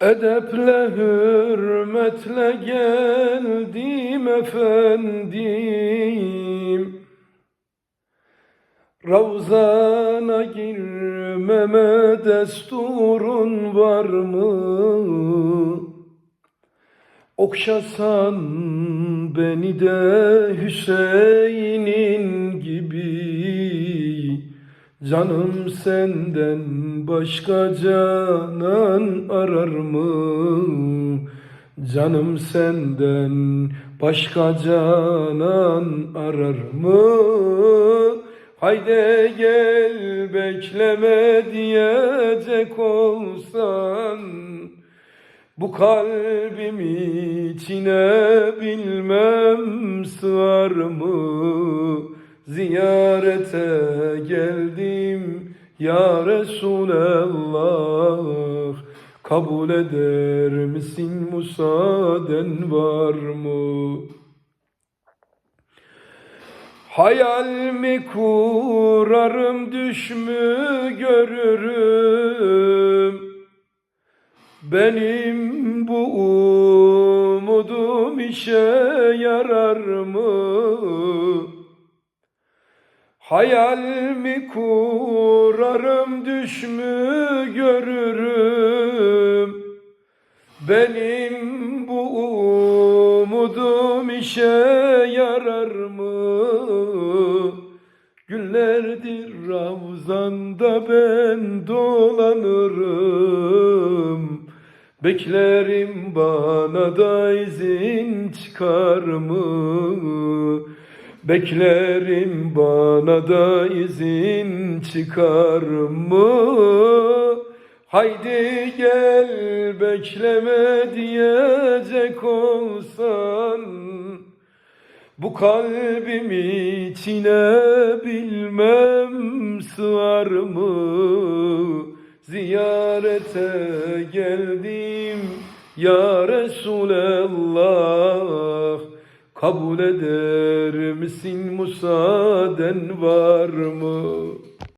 Edeple hürmetle geldim efendim Ravzana girmeme desturun var mı? Okşasan beni de Hüseyin'in gibi Canım senden başka canan arar mı? Canım senden başka canan arar mı? Haydi gel bekleme diyecek olsan bu kalbim içine bilmem sığar mı? Ziyarete geldim ya Resulallah Kabul eder misin müsaaden var mı? Hayal mi kurarım düş mü görürüm benim bu umudum işe yarar mı? Hayal mi kurarım düş mü görürüm? Benim bu umudum işe yarar mı? Günlerdir Ravzan'da ben dolanırım Beklerim bana da izin çıkar mı? Beklerim bana da izin çıkar mı? Haydi gel bekleme diyecek olsan bu kalbim içine bilmem sığar mı? Ziyarete geldim ya Resulallah Kabul eder misin müsaaden var?